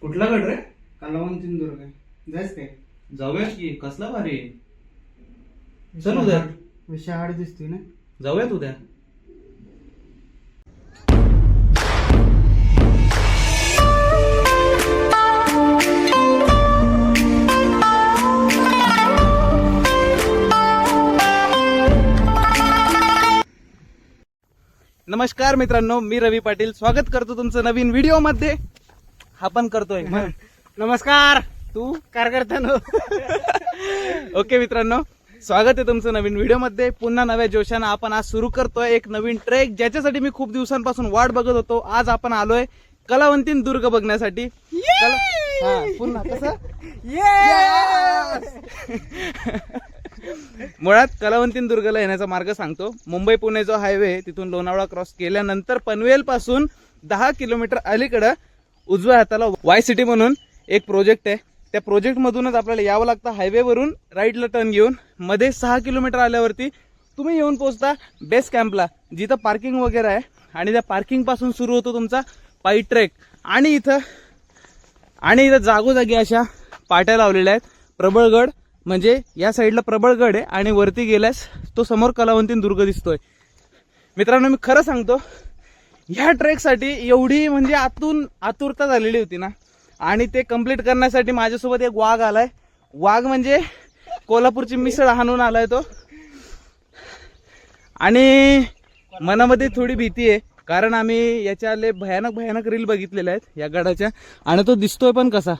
कुठला गड रे? कलावून सिंधुदुर्ग. जायच काय जाऊया की कसला भारी? चल उद्या. विषय दिसतोय ना? जाऊयात उद्या. नमस्कार मित्रांनो मी रवी पाटील. स्वागत करतो तुमचं नवीन व्हिडिओमध्ये हा पण करतोय नमस्कार. तू? कार्यकर्त्यानो. ओके मित्रांनो स्वागत आहे तुमचं नवीन व्हिडिओमध्ये. पुन्हा नव्या जोशानं आपण आज सुरू करतोय एक नवीन ट्रेक ज्याच्यासाठी मी खूप दिवसांपासून वाट बघत होतो. आज आपण आलोय कलावंतीन दुर्ग बघण्यासाठी. कला- हा, पुन्हा कसं? मुळात कलावंतीन दुर्गला येण्याचा मार्ग सांगतो. मुंबई पुणे जो हायवे तिथून लोणावळा क्रॉस केल्यानंतर पनवेल पासून दहा किलोमीटर अलीकडं उजव्या हाताला वाय सिटी म्हणून एक प्रोजेक्ट आहे. त्या प्रोजेक्टमधूनच आपल्याला यावं लागतं हायवेवरून राईटला टर्न घेऊन. मध्ये सहा किलोमीटर आल्यावरती तुम्ही येऊन पोचता बेस कॅम्पला जिथं पार्किंग वगैरे आहे. आणि त्या पार्किंगपासून सुरू होतो तुमचा पायी ट्रेक आणि इथं आणि इथं जागोजागी अशा पाट्या लावलेल्या आहेत. प्रबळगड म्हणजे या साईडला प्रबळगड आहे. आणि वरती गेल्यास तो समोर कलावंतीन दुर्ग दिसतोय. मित्रांनो मी खरं सांगतो ह्या ट्रेकसाठी एवढी म्हणजे आतून आतुरता झालेली होती ना. आणि ते कंप्लीट करण्यासाठी माझ्यासोबत एक वाघ आलाय. वाघ म्हणजे कोल्हापूरची मिसळ हाणून आलाय तो. आणि मनामध्ये थोडी भीती आहे कारण आम्ही याच्याले भयानक भयानक रील बघितलेल्या आहेत या गडाच्या. आणि तो दिसतोय पण कसा?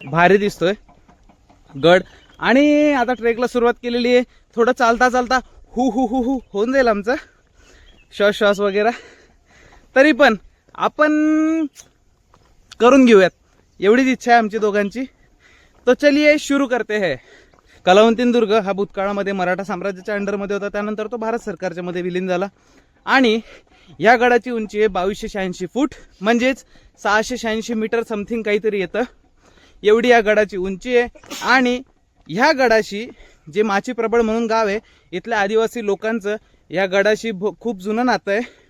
भारी दिसतोय. गड. आणि आता ट्रेकला सुरुवात केलेली आहे. थोडं चालता चालता हु हु हु हु होऊन जाईल आमचं. श्वास श्वास वगैरे. तरी पण आपण करून घेऊयात. एवढीच इच्छा आहे आमची दोघांची. तो चलिये सुरू करते है. कलावंतीन दुर्ग हा भूतकाळामध्ये मराठा साम्राज्याच्या अंडरमध्ये होता. त्यानंतर तो भारत सरकारच्या मध्ये विलीन झाला. आणि या गडाची उंची आहे बावीसशे शहाऐंशी फूट. म्हणजेच सहाशे शहाऐंशी मीटर समथिंग काहीतरी येतं. एवढी या गडाची उंची आहे. आणि ह्या गडाशी जे माची प्रबळ म्हणून गाव आहे इथल्या आदिवासी लोकांचं या गडाशी भो- खूप जुनं नातं आहे.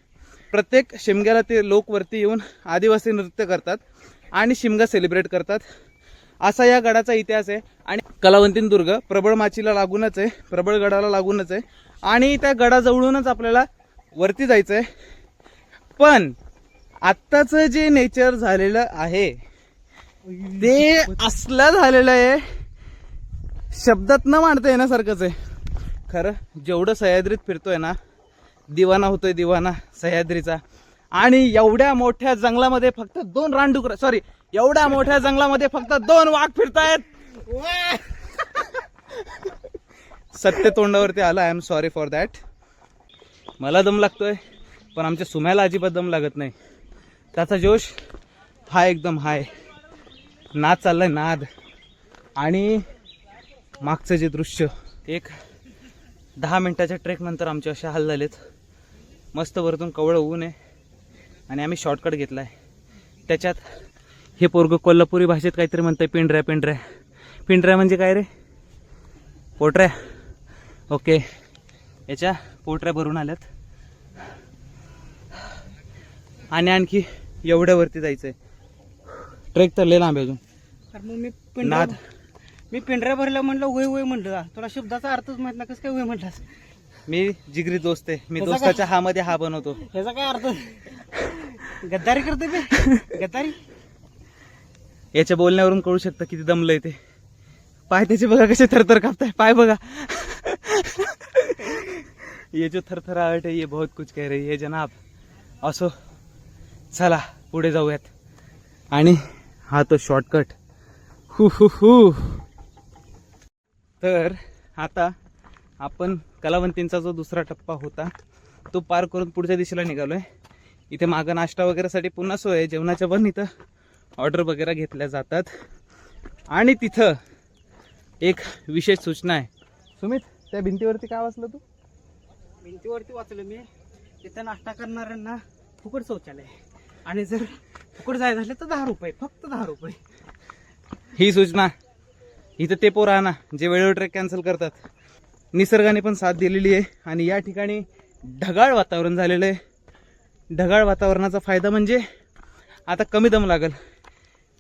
प्रत्येक शिमग्याला ते लोक वरती येऊन आदिवासी नृत्य करतात आणि शिमगा सेलिब्रेट करतात. असा या गडाचा इतिहास आहे. आणि कलावंतीन दुर्ग प्रबळ माचीला लागूनच आहे प्रबळ गडाला लागूनच आहे. आणि त्या गडाजवळूनच आपल्याला वरती जायचं आहे पण आत्ताचं जे नेचर झालेलं आहे ते असलं झालेलं आहे शब्दात न मांडता येण्यासारखंच आहे. खरं जेवढं सह्याद्रीत फिरतोय ना दिवाना होतोय दिवाना सह्याद्रीचा. आणि एवढ्या मोठ्या जंगलामध्ये फक्त दोन रानडुकर सॉरी एवढ्या मोठ्या जंगलामध्ये फक्त दोन वाघ फिरतायत. सत्य तोंडावरती आलं I am sorry for that मला दम लागतोय पण आमच्या सुम्याला अजिबात दम लागत नाही. त्याचा जोश हा एकदम हाय. नाद चाललाय नाद. आणि मागचं जे दृश्य एक दहा मिनिटाच्या ट्रेक नंतर आमचे असे हाल झालेत. मस्त वरतून कवळं ऊन आहे आणि आम्ही शॉर्टकट घेतला आहे त्याच्यात हे पोरगं कोल्हापुरी भाषेत काहीतरी म्हणतंय पिंढऱ्या पिंढऱ्या. पिंढऱ्या म्हणजे काय रे? पोटऱ्या. ओके याच्या पोटऱ्या भरून आल्यात. आणि आणखी एवढ्यावरती जायचंय. ट्रेक तर लय लांब आहे अजून. नाद. मी पिंढऱ्या भरल्या म्हणलं वय वय म्हणलं. तुला शब्दाचा अर्थच माहीत ना कसं काय वय म्हटलास मी जिगरी दोस्त आहे. मी त्याचा दोस्ताच्या हा मध्ये हा बनवतो. ह्याचा काय अर्थ? गद्दारी करते बे गद्दारी? याच्या बोलण्यावरून कळू शकतं किती दमलंय ते. पाय त्याचे बघा कसे थरथर कापताय. पाय बघा. ये जो थरथराहट है ये बहुत कुछ कह रही है जनाब. असो चला पुढे जाऊयात. आणि हा तो शॉर्टकट हु हु हु. तर आता आपण कलावंतींचा जो दुसरा टप्पा होता तो पार करून पुढच्या दिशेला निघालोय. इथे मागं नाश्ता वगैरेसाठी पुन्हा सोय आहे. जेवणाच्या पण इथं ऑर्डर वगैरे घेतल्या जातात. आणि तिथं एक विशेष सूचना आहे. सुमित त्या भिंतीवरती काय वाचलं तू? भिंतीवरती वाचलं मी. तिथं नाश्ता करणाऱ्यांना फुकट शौचालय आणि जर फुकट जायचं झालं तर दहा रुपये फक्त दहा रुपये. ही सूचना इथं ते पोरं ना जे वेळेवर ट्रेक कॅन्सल करतात. निसर्गाने पण साथ दिलेली आहे आणि या ठिकाणी ढगाळ वातावरण झालेलं आहे. ढगाळ वातावरणाचा फायदा म्हणजे आता कमी दम लागेल.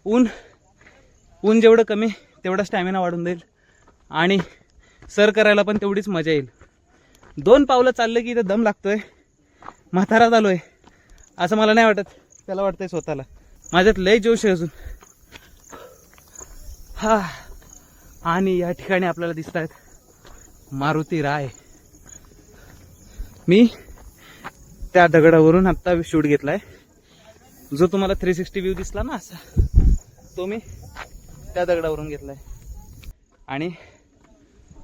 ऊन ऊन जेवढं कमी तेवढा स्टॅमिना वाढून जाईल. आणि सर करायला पण तेवढीच मजा येईल. दोन पावलं चाललं की इथं दम लागतोय. म्हातारा झालोय. असं मला नाही वाटत. त्याला वाटतंय स्वतःला. माझ्यात लय जोश आहे अजून. हा. आणि या ठिकाणी आपल्याला दिसत आहेत मारुती राय. मी त्या दगडावरून आत्ता शूट घेतलाय. जो तुम्हाला थ्री सिक्स्टी व्ह्यू दिसला ना असा तो मी त्या दगडावरून घेतलाय. आणि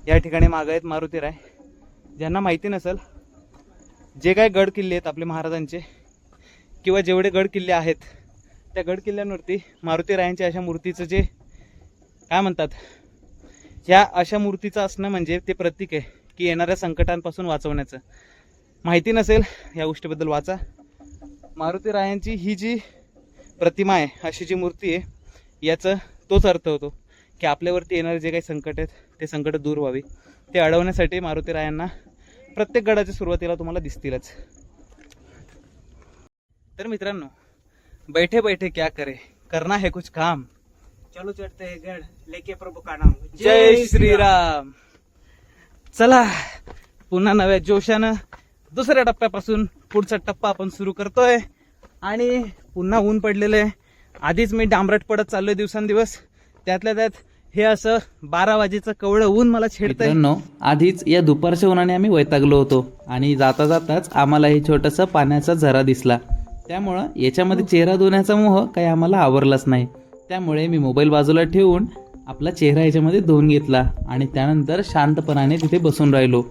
या ठिकाणी मागं आहेत मारुती राय. ज्यांना माहिती नसेल जे काय गड किल्ले आहेत आपले महाराजांचे किंवा जेवढे गड किल्ले आहेत त्या गड किल्ल्यांवरती मारुती रायांच्या अशा मूर्तीचं जे काय म्हणतात ह्या अशा मूर्तीचं असणं म्हणजे ते प्रतीक आहे की येणाऱ्या संकटांपासून वाचवण्याचं. माहिती नसेल या गोष्टीबद्दल वाचा. मारुती रायांची ही जी प्रतिमा आहे अशी जी मूर्ती आहे याचं तोच अर्थ होतो की आपल्यावरती येणारे जे काही संकट आहेत ते संकट दूर व्हावी. ते अडवण्यासाठी मारुती रायांना प्रत्येक गडाच्या सुरुवातीला तुम्हाला दिसतीलच. तर मित्रांनो बैठे बैठे क्या करे? करना है कुछ काम. चलो चढ़ते हैं गढ़ लेके प्रभु का नाम। जय श्रीराम चला पुन्हा नव्या जोशानं दुसऱ्या टप्प्यापासून पुढचा टप्पा आपण सुरू करतोय. आणि पुन्हा ऊन पडलेलं आहे. आधीच मी डांबरट पडत चाललोय दिवसांदिवस. त्यातल्या त्यात हे असं बारा वाजेचं कवळं ऊन मला छेडतंय. मित्रांनो आधीच या दुपारच्या उन्हाने आम्ही वैतागलो होतो आणि जाता जाताच आम्हाला हे छोटासा पाण्याचा झरा दिसला. त्यामुळं याच्यामध्ये चेहरा धुण्याचा मोह काही आम्हाला आवरलाच नाही. त्यामुळे मी मोबाईल बाजूला ठेवून आपला चेहरा याच्यामध्ये धुवून घेतला आणि त्यानंतर शांतपणाने तिथे बसून राहिलो.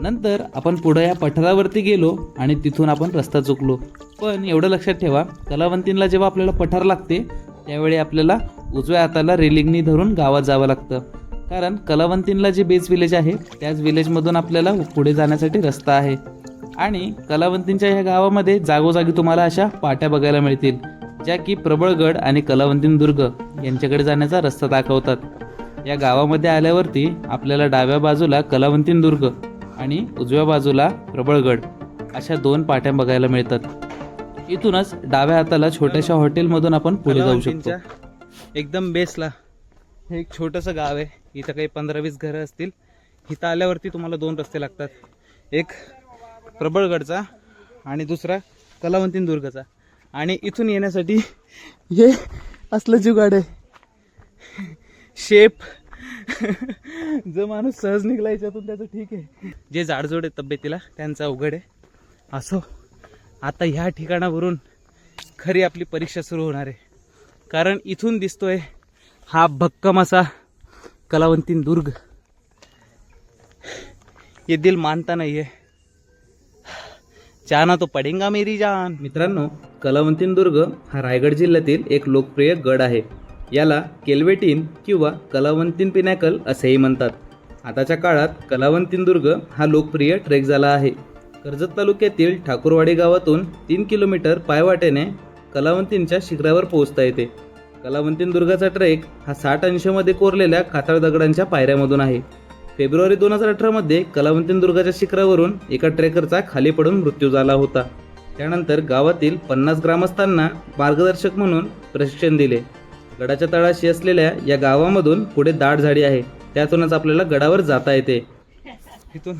नंतर आपण पुढं या पठारावरती गेलो आणि तिथून आपण रस्ता चुकलो. पण एवढं लक्षात ठेवा कलावंतींना जेव्हा आपल्याला पठार लागते त्यावेळी आपल्याला उजव्या हाताला रेलिंगनी धरून गावात जावं लागतं. कारण कलावंतींला जे बेस विलेज आहे त्याच विलेजमधून आपल्याला पुढे जाण्यासाठी रस्ता आहे. आणि कलावंतींच्या ह्या गावामध्ये जागोजागी तुम्हाला अशा पाट्या बघायला मिळतील. ज्या की प्रबळगड आणि कलावंतीन दुर्ग यांच्याकडे जाण्याचा रस्ता दाखवतात. या गावामध्ये आल्यावरती आपल्याला डाव्या बाजूला कलावंतीन दुर्ग आणि उजव्या बाजूला प्रबळगड अशा दोन पाट्या बघायला मिळतात. इथूनच डाव्या हाताला छोट्याशा हॉटेलमधून आपण पुढे जाऊ शकतो. एकदम बेसला हे एक छोटंसं गाव आहे. इथं काही पंधरा वीस घरं असतील. इथं आल्यावरती तुम्हाला दोन रस्ते लागतात. एक प्रबळगडचा आणि दुसरा कलावंतीन दुर्गचा. आणि इथून येण्यासाठी हे असलं जुगाड आहे. शेप जो माणूस सहज निघला याच्यातून त्याचं ठीक आहे. जे जाडजोड आहे तब्येतीला त्यांचा अवघड आहे. असो आता ह्या ठिकाणावरून खरी आपली परीक्षा सुरू होणार आहे. कारण इथून दिसतोय हा भक्कम असा कलावंतीन दुर्ग. येथील मानता नाही आहे चाना तो पडेंगा मेरी जान. मित्रांनो कलावंतीन दुर्ग हा रायगड जिल्ह्यातील एक लोकप्रिय गड आहे. याला केल्वेटीन किंवा कलावंतीन पिनॅकल असेही म्हणतात. आताच्या काळात कलावंतीन दुर्ग हा लोकप्रिय ट्रेक झाला आहे. कर्जत तालुक्यातील ठाकूरवाडी गावातून तीन किलोमीटर पायवाटेने कलावंतींच्या शिखरावर पोहोचता येते. कलावंतीन दुर्गाचा ट्रेक हा साठ अंशमध्ये कोरलेल्या कातळ दगडांच्या पायऱ्यामधून आहे. फेब्रुवारी दोन हजार अठरामध्ये कलावंतीन दुर्गाच्या शिखरावरून एका ट्रेकरचा खाली पडून मृत्यू झाला होता. त्यानंतर गावातील पन्नास ग्रामस्थांना मार्गदर्शक म्हणून प्रशिक्षण दिले. गडाच्या तळाशी असलेल्या या गावामधून पुढे दाट झाडी आहे. त्यातूनच आपल्याला गडावर जाता येते. इथून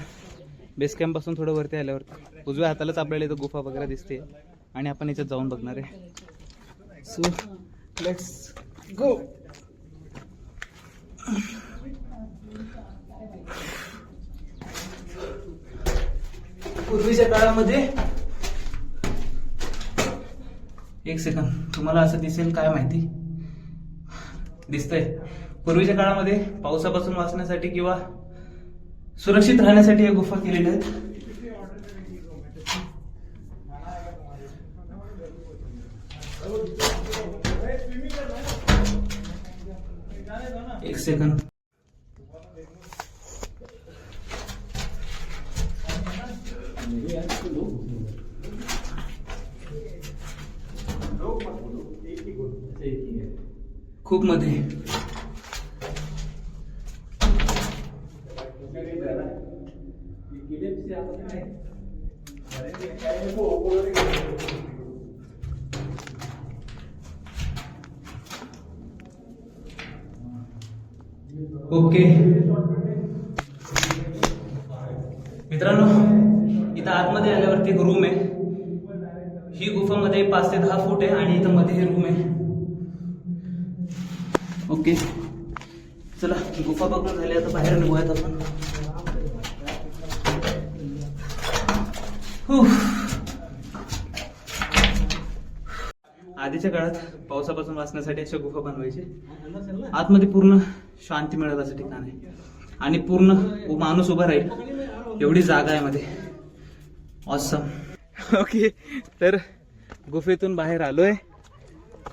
बेस कॅम्पपासून थोडं वरती आल्यावर उजव्या हातालाच आपल्याला इथं गुफा वगैरे दिसते. आणि आपण याच्यात जाऊन बघणार आहे. सो लेट्स गो पूर्वीच्या काळामध्ये एक सेकंद तुम्हाला असं दिसेल काय माहिती? दिसतंय. पूर्वीच्या काळामध्ये पावसापासून वाचण्यासाठी किंवा सुरक्षित राहण्यासाठी या गुफा केलेल्या आहेत. एक सेकंद खूप मध्ये ओके. मित्रांनो इथं आतमध्ये आल्यावरती एक रूम आहे. ही गुफामध्ये पाच ते दहा फूट आहे आणि इथं मध्ये हे रूम आहे. ओके. चला गुफा बघून झाली आता बाहेर निघूयात आपण. आधीच्या काळात पावसापासून वाचण्यासाठी अशा गुफा बनवायचे. आतमध्ये पूर्ण शांती मिळेल असं ठिकाण आहे. आणि पूर्ण माणूस उभा राहील एवढी जागा आहे मध्ये. ऑसम ओके तर गुफेतून बाहेर आलोय.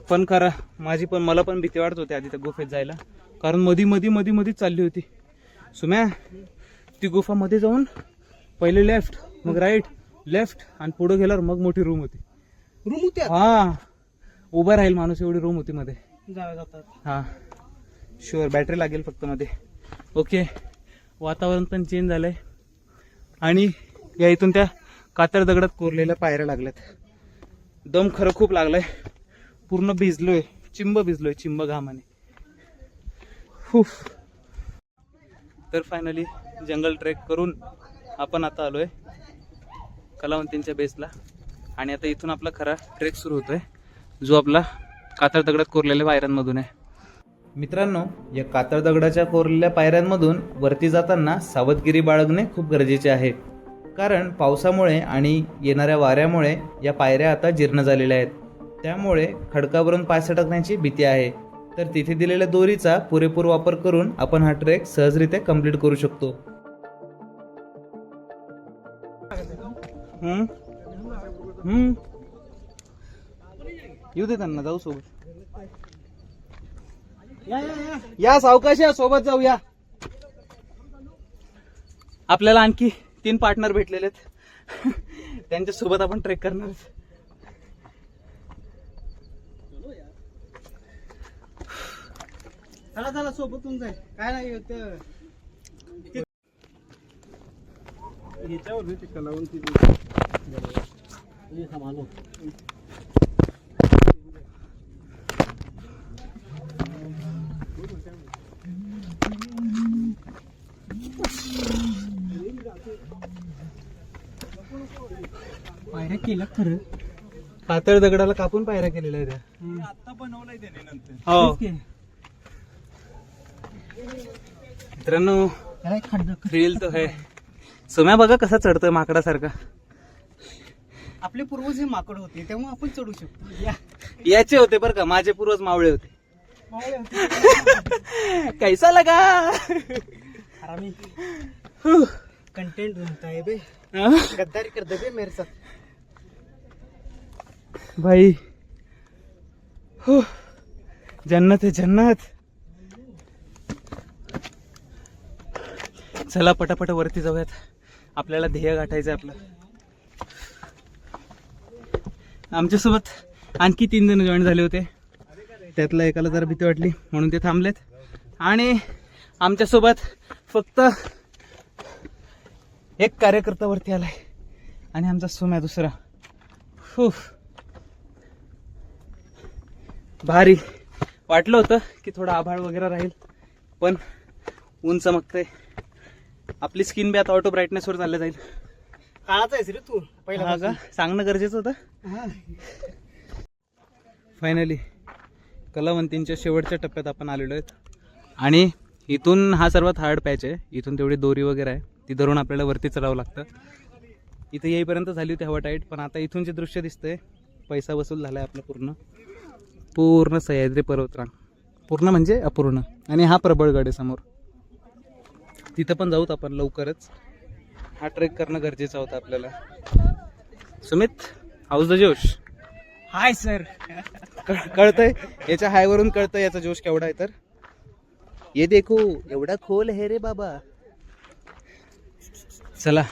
पण खरं माझी पण मला पण भीती वाटत होती आधी त्या गुफेत जायला. कारण मधी मधी मधी मधीच चालली होती. सुम्या ती गुफा मध्ये जाऊन पहिले लेफ्ट मग राईट लेफ्ट आणि पुढे गेल्यावर मग मोठी रूम होती. रूम होत्या हा. उभा राहील माणूस एवढी रूम होती मध्ये. हा. शुअर बॅटरी लागेल फक्त मध्ये. ओके वातावरण पण चेंज झालंय. आणि या इथून त्या कातर दगडात कोरलेल्या पायऱ्या लागल्यात. दम खरं खूप लागलाय. पूर्ण भिजलोय चिंब भिजलोय चिंब घामाने. हुफ तर फायनली जंगल ट्रेक करून आपण आता आलोय कलावंतींच्या बेसला आणि आता इथून आपला खरा ट्रेक सुरू होतोय जो आपला कातळ दगडात कोरलेल्या पायऱ्यांमधून आहे. मित्रांनो या कातळ दगडाच्या कोरलेल्या पायऱ्यांमधून वरती जाताना सावधगिरी बाळगणे खूप गरजेचे आहे. कारण पावसामुळे आणि येणाऱ्या वाऱ्यामुळे या पायऱ्या आता जीर्ण झालेल्या आहेत. त्यामुळे खडकावरून पाय सटकण्याची भीती आहे. तर तिथे दिलेल्या दोरीचा पुरेपूर वापर करून आपण हा ट्रेक सहजरित्या कंप्लीट करू शकतो. येऊ दे त्यांना जाऊ सोबत. या या सावकाश या सोबत जाऊ या. आपल्याला आणखी तीन पार्टनर भेटलेले आहेत. त्यांच्यासोबत आपण ट्रेक करणार चला चला सोबतून जाईल काय नाही होत ह्याच्यावर ते? कलावंती पायऱ्या केल्या खरं. कातळ दगडाला कापून पायऱ्या केलेल्या आहेत. त्या. आता बनवलंय त्याने नंतर. हो. मित्रांनो रील तो है. सोम्या बघा कसा चढतोय माकडासारखा. आपले पूर्वज हे माकड होते त्यामुळे आपण चढू शकतो. या. याचे होते बरं का माझे पूर्वज मावळे होते. कैसा लगा? हरामी. कंटेंट बनता है बे? गद्दारी कर दे बे मेरे साथ. भाई. हुं. जन्नत है जन्नत. चला पटापट वरती जाऊयात. आपल्याला ध्येय गाठायचं आपलं. आमच्यासोबत आणखी तीन जण जॉईन झाले होते. त्यातल्या एकाला जरा भीती वाटली म्हणून ते थांबलेत. आणि आमच्यासोबत फक्त एक कार्यकर्ता वरती आलाय. आणि आमचा सोम्या दुसरा. फू भारी. वाटलं होतं की थोडं आभाळ वगैरे राहील पण ऊन चमकतंय. आपली स्किन बी आता ऑटो ब्राईटनेसवर चालल्या जाईल. काळाचा आहेस रे तू पहिला हा का? सांगणं गरजेचं होतं. हा. फायनली कलावंतींच्या शेवटच्या टप्प्यात आपण आलेलो आहेत. आणि इथून हा सर्वात हार्ड पॅच आहे. इथून तेवढी दोरी वगैरे आहे. ती धरून आपल्याला वरती चढावं लागतं. इथं येईपर्यंत झाली होती हवा टाईट पण आता इथून जे दृश्य दिसतंय पैसा वसूल झाला आहे आपला पूर्ण. पूर्ण सह्याद्री पर्वतरांग. पूर्ण म्हणजे अपूर्ण. आणि हा प्रबळगड आहे समोर. तिथं पण जाऊत आपण लवकरच. हा ट्रेक करणं गरजेचं होतं आपल्याला. Sumit how's the josh? High sir. कळ- कळतंय? याच्या हायवरून कळतंय याचा जोश केवढा आहे तर? ये देखो एवढा खोल आहे रे बाबा. चला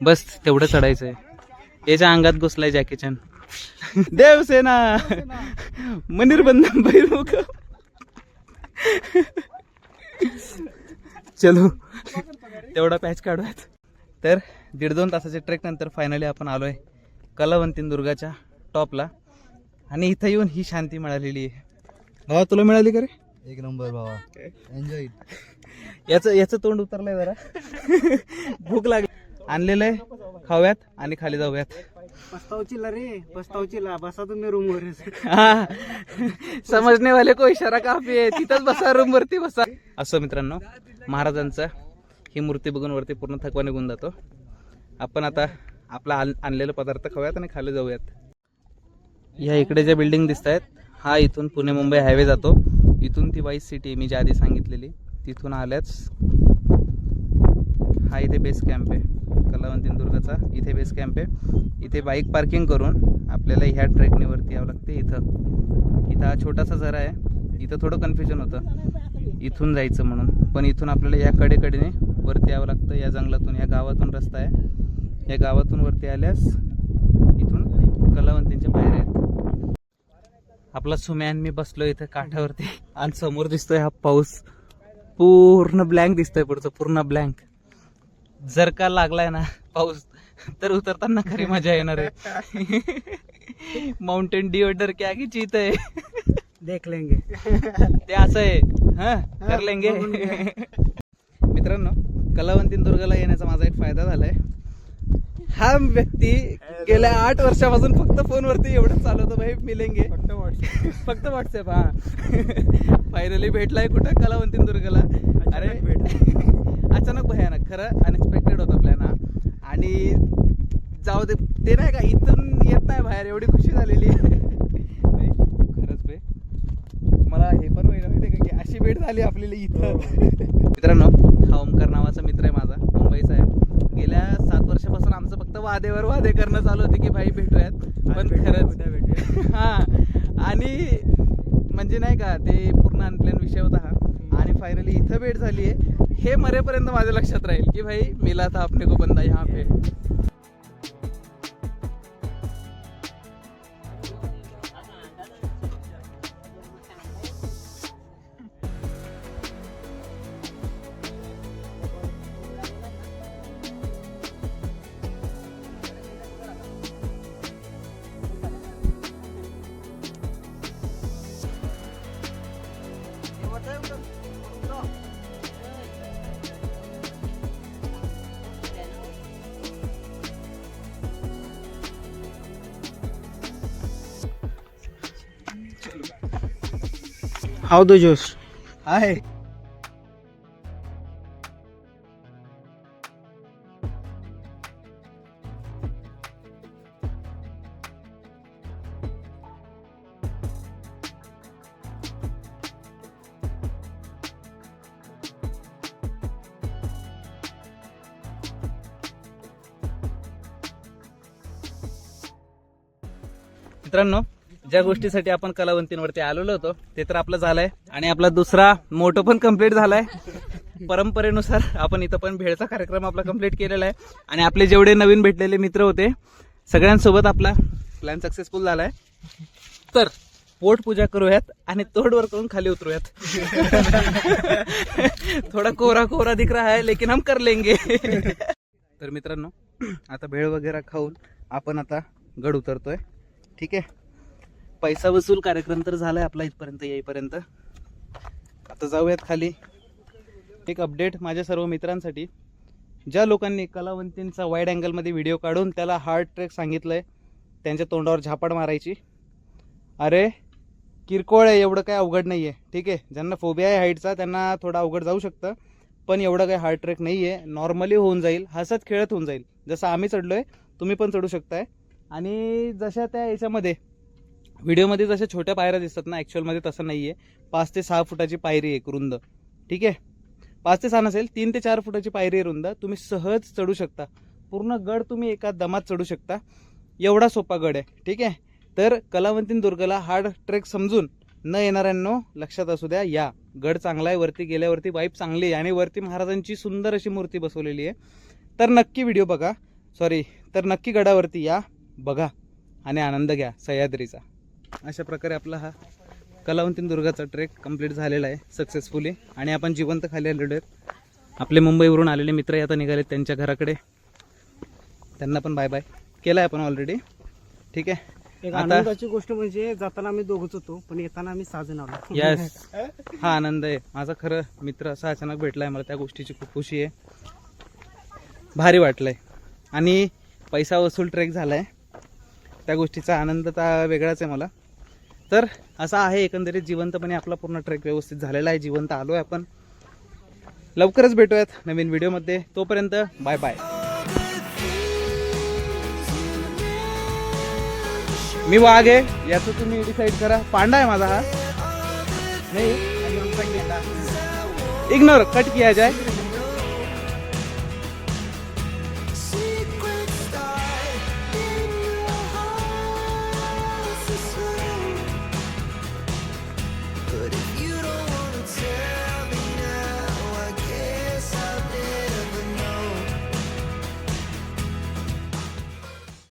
बस तेवढं चढायचंय. याच्या अंगात घुसलाय जॅकेचन. देवसेना! मनीर बंधन बैमुख चलो. तेवढा पॅच काढूयात. तर दीड दोन तासाच्या ट्रेक नंतर फायनली आपण आलोय कलावंतीन दुर्गाच्या टॉपला आणि इथं येऊन ही शांती मिळालेली आहे. भावा तुला मिळाली का रे? एक नंबर भावा. एन्जॉय याचं याचं तोंड उतरलंय जरा. भूक लागली. आणलेलं आहे. खाऊयात आणि खाली जाऊयात. पस्तावचीला रे. पस्तावचीला बसा तुम्ही रूमवर हा. समजणे वाले को इशारा काफी आहे. तिथंच बसा रूम वरती बसा. असं मित्रांनो महाराजांचं ही मूर्ती बघून वरती पूर्ण थकवा निघून जातो. आपण आता आपला आण- आणलेला पदार्थ खाऊयात आणि खाली जाऊयात. ह्या इकडे ज्या बिल्डिंग दिसत आहेत हा इथून पुणे मुंबई हायवे जातो. इथून ती वाईस सिटी मी ज्या आधी सांगितलेली तिथून आल्याच हा इथे बेस कॅम्प आहे. कलावंतीनदुर्गाचा इथे बेस कॅम्प आहे. इथे बाईक पार्किंग करून आपल्याला ह्या ट्रेकनीवरती यावं लागते इथं. इथं हा छोटासा झरा आहे. इथं थोडं कन्फ्युजन होतं. इथून जायचं म्हणून. पण इथून आपल्याला या कडेकडेने वरती यावं लागतं. या जंगलातून या गावातून रस्ता आहे. या गावातून वरती आल्यास इथून कलावंतींच्या पायऱ्या आहेत. आपला सुम्यान मी बसलो इथं काठावरती. आणि समोर दिसतोय हा पाऊस. पूर्ण ब्लँक दिसतोय पुढचं पूर्ण ब्लँक जर का लागलाय ना पाऊस तर उतरताना खरी मजा येणार आहे. माउंटेन डिओडर क्या की चीत आहे. देख लेंगे. ते असं आहे. हा? कर लेंगे. मित्रांनो कलावंतीन दुर्गाला येण्याचा माझा एक फायदा झालाय. हा व्यक्ती गेल्या आठ वर्षापासून फक्त फोनवरती एवढं चालवतो भाई मिलेंगे. फक्त व्हॉट्सअप हा. फायनली भेटलाय कुठं? कलावंतीन दुर्गाला. अरे अचानक भयानक खरं अनएक्सपेक्टेड होता प्लॅन हा. आणि जाऊ दे ते नाही का इथून येत नाही बाहेर एवढी खुशी झालेली. खरंच बे. मला हे पण होईल माहिती का की अशी भेट झाली आपल्याला इथं. मित्रांनो हा ओमकार नावाचा मित्र आहे माझा मुंबईचा आहे. गेल्या सात वर्षापासून आमचं फक्त वादेवर वादे करणं चालू होते की भाई भेटूयात. पण खरंच हा. आणि म्हणजे नाही का ते पूर्ण अनप्लॅन विषय होता हा. आणि फायनली इथं भेट झाली आहे हे मरेपर्यंत माझ्या लक्षात राहील की भाई मिला था अपने को बंदा यहाँ पे. हाउ दो जोश आहे ज्या गोष्टीसाठी आपण कलावंतींवरती आलेलो होतो ते तर आपलं झालंय. आणि आपला दुसरा मोठं पण कंप्लीट झालाय. परंपरेनुसार आपण इथं पण भेळचा कार्यक्रम आपला कंप्लीट केलेला आहे. आणि आपले जेवढे नवीन भेटलेले मित्र होते सगळ्यांसोबत आपला प्लॅन सक्सेसफुल झालाय. तर पोट पूजा करूयात आणि तोडवर करून खाली उतरूयात. थोडा कोरा कोरा दिख रहा है लेकिन हम कर लेंगे. तर मित्रांनो आता भेळ वगैरे खाऊन आपण आता गड उतरतोय. ठीक आहे? पैसा वसूल कार्यक्रम तर झालाय आपला इथपर्यंत येईपर्यंत. आता जाऊयात खाली. एक अपडेट माझ्या सर्व मित्रांसाठी. ज्या लोकांनी कलावंतींचा वाईड अँगलमध्ये व्हिडिओ काढून त्याला हार्ड ट्रेक सांगितलंय त्यांच्या तोंडावर झापड मारायची. अरे किरकोळ आहे एवढं काय अवघड नाही आहे ठीक आहे ज्यांना फोबिया आहे हाईटचा त्यांना थोडा अवघड जाऊ शकतं. पण एवढं काही हार्ड ट्रेक नाही आहे नॉर्मली होऊन जाईल हसत खेळत होऊन जाईल. जसं आम्ही चढलोय तुम्ही पण चढू शकताय. आणि जशा त्या याच्यामध्ये व्हिडिओमध्ये जशा छोट्या पायऱ्या दिसतात ना ॲक्च्युअलमध्ये तसं नाही आहे पाच ते सहा फुटाची पायरी आहे एक रुंद. ठीक आहे? पाच ते सहा नसेल तीन ते चार फुटाची पायरी आहे रुंद. तुम्ही सहज चढू शकता. पूर्ण गड तुम्ही एका दमात चढू शकता. एवढा सोपा गड आहे. ठीक आहे? तर कलावंतीन दुर्गला हार्ड ट्रेक समजून न येणाऱ्यांनो लक्षात असू द्या या. गड चांगला आहे वरती गेल्यावरती वाईप चांगली आहे आणि वरती महाराजांची सुंदर अशी मूर्ती बसवलेली आहे. तर नक्की व्हिडिओ बघा. सॉरी तर नक्की गडावरती या. बघा आणि आनंद घ्या. सह्याद्रीचा. अशा प्रकारे आपला हा कलावंतीन दुर्गाचा ट्रेक कंप्लीट झालेला आहे सक्सेसफुली आणि आपण जिवंत खाली आलेलो आहेत. आपले मुंबईवरून आलेले मित्र आता निघाले त्यांच्या घराकडे. त्यांना पण बाय बाय केलं आहे आपण ऑलरेडी ठीक आहे. एक आनंदाची गोष्ट म्हणजे जाताना आम्ही दोघच होतो पण येताना आम्ही सहाजण आलो. यस हा आनंद आहे. माझा खरं मित्र असा अचानक भेटलाय मला त्या गोष्टीची खूप खुशी आहे. भारी वाटलंय. आणि पैसा वसूल ट्रेक झालाय. त्या गोष्टीचा आनंद तर वेगळाच आहे मला. तर असा आहे एकंदरीत जिवंतपणे आपला पूर्ण ट्रेक व्यवस्थित झालेला आहे. जिवंत आलो आहे आपण. लवकरच भेटूयात नवीन व्हिडिओमध्ये. तोपर्यंत बाय बाय. मी वाघ आहे. याचं तुम्ही डिसाईड करा. पांडा आहे माझा हा. नाही इग्नोर कट किया जाए.